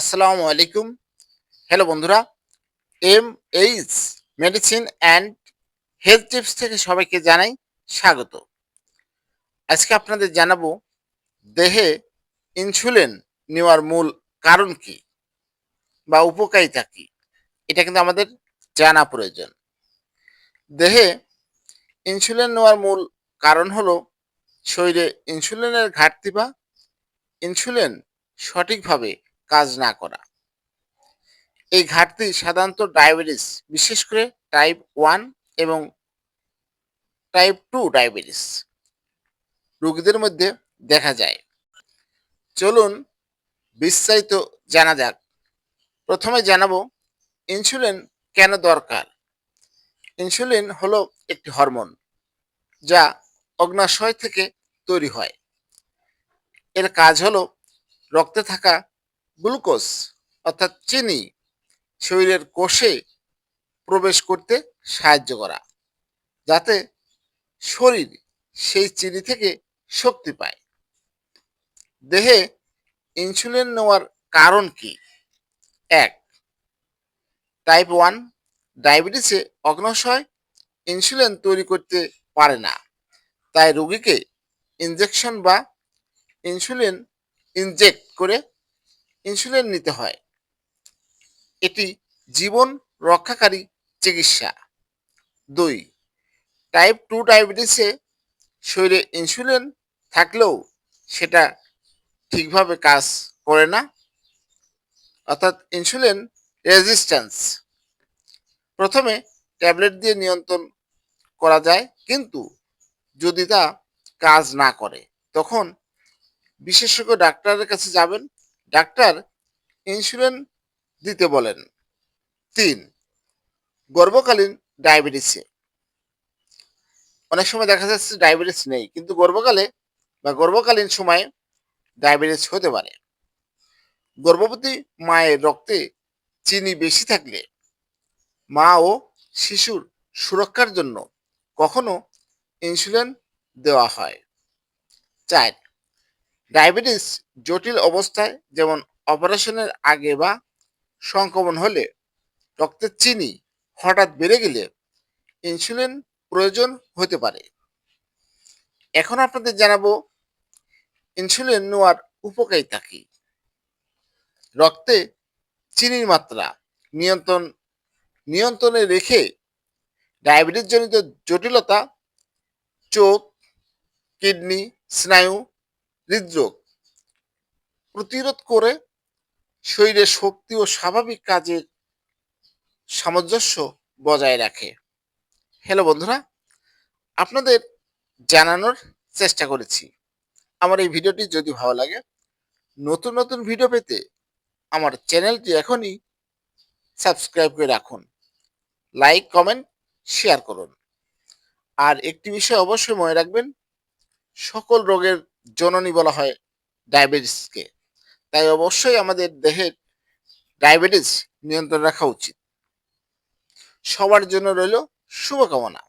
আসসালামু আলাইকুম। হ্যালো বন্ধুরা M H medicine and health tips থেকে সবাইকে জানাই স্বাগত। আজকে আপনাদের জানাব, দেহে ইনসুলিন নেওয়ার মূল কারণ কি বা উপকারিতা কি? এটা কিন্তু আমাদের জানা প্রয়োজন। দেহে ইনসুলিন নেওয়ার মূল কারণ হলো, শরীরে ইনসুলিনের ঘাটতি বা ইনসুলিন সঠিকভাবে কাজ না করা। এই ঘাটতি সাধারণত ডায়াবেটিস, বিশেষ করে টাইপ ওয়ান এবং টাইপ টু ডায়াবেটিস রোগীদের মধ্যে দেখা যায়। চলুন বিস্তারিত জানা যাক। প্রথমে জানাব ইনসুলিন কেন দরকার? ইনসুলিন হলো একটি হরমোন যা অগ্নাশয় থেকে তৈরি হয়। এর কাজ হলো রক্তে থাকা গ্লুকোজ, অর্থাৎ চিনি, শরীরের কোষে প্রবেশ করতে সাহায্য করা, যাতে শরীর সেই চিনি থেকে শক্তি পায়। দেহে ইনসুলিন নেওয়ার কারণ কি? এক টাইপ ওয়ান ডায়াবেটিসে অগ্নশয় ইনসুলিন তৈরি করতে পারে না, তাই রোগীকে ইনজেকশন বা ইনসুলিন ইনজেক্ট করে ইনসুলিন নিতে হয়। এটি জীবন রক্ষাকারী চিকিৎসা। দুই টাইপ টু ডায়াবেটিসে শরীরে ইনসুলিন থাকলেও সেটা ঠিকভাবে কাজ করে না। অর্থাৎ ইনসুলিন রেজিস্ট্যান্স প্রথমে ট্যাবলেট দিয়ে নিয়ন্ত্রণ করা যায়, কিন্তু যদি তা কাজ না করে, তখন বিশেষজ্ঞ ডাক্তারের কাছে যাবেন ডাক্তার ইনসুলিন দিতে বলেন। তিন, গর্ভকালীন ডায়াবেটিসে অনেক সময় দেখা যাচ্ছে ডায়াবেটিস নেই, কিন্তু গর্ভকালে বা গর্ভকালীন সময়ে ডায়াবেটিস হতে পারে। গর্ভবতী মায়ের রক্তে চিনি বেশি থাকলে মা ও শিশুর সুরক্ষার জন্য কখনো ইনসুলিন দেওয়া হয়। চার ডায়াবেটিস জটিল অবস্থায়, যেমন অপারেশনের আগে বা সংক্রমণ হলে, রক্তের চিনি হঠাৎ বেড়ে গেলে ইনসুলিন প্রয়োজন হতে পারে। এখন আপনাদের জানাব, ইনসুলিন নেওয়ার উপকারিতা কি? রক্তে চিনির মাত্রা নিয়ন্ত্রণ, নিয়ন্ত্রণে রেখে ডায়াবেটিস জনিত জটিলতা, চোখ, কিডনি, স্নায়ু হৃদরোগ প্রতিরোধ করে শরীরে শক্তি ও স্বাভাবিক কাজের সামঞ্জস্য বজায় রাখে। হ্যালো বন্ধুরা, আপনাদের জানানোর চেষ্টা করেছি। আমার এই ভিডিওটি যদি ভালো লাগে, নতুন নতুন ভিডিও পেতে আমার চ্যানেলটি এখনই সাবস্ক্রাইব করে রাখুন। লাইক কমেন্ট শেয়ার করুন। আর একটি বিষয় অবশ্যই মনে রাখবেন, সকল রোগের জননী বলা হয় ডায়াবেটিসকে। তাই অবশ্যই আমাদের দেহের ডায়াবেটিস নিয়ন্ত্রণ রাখা উচিত। সবার জন্য রইল শুভকামনা।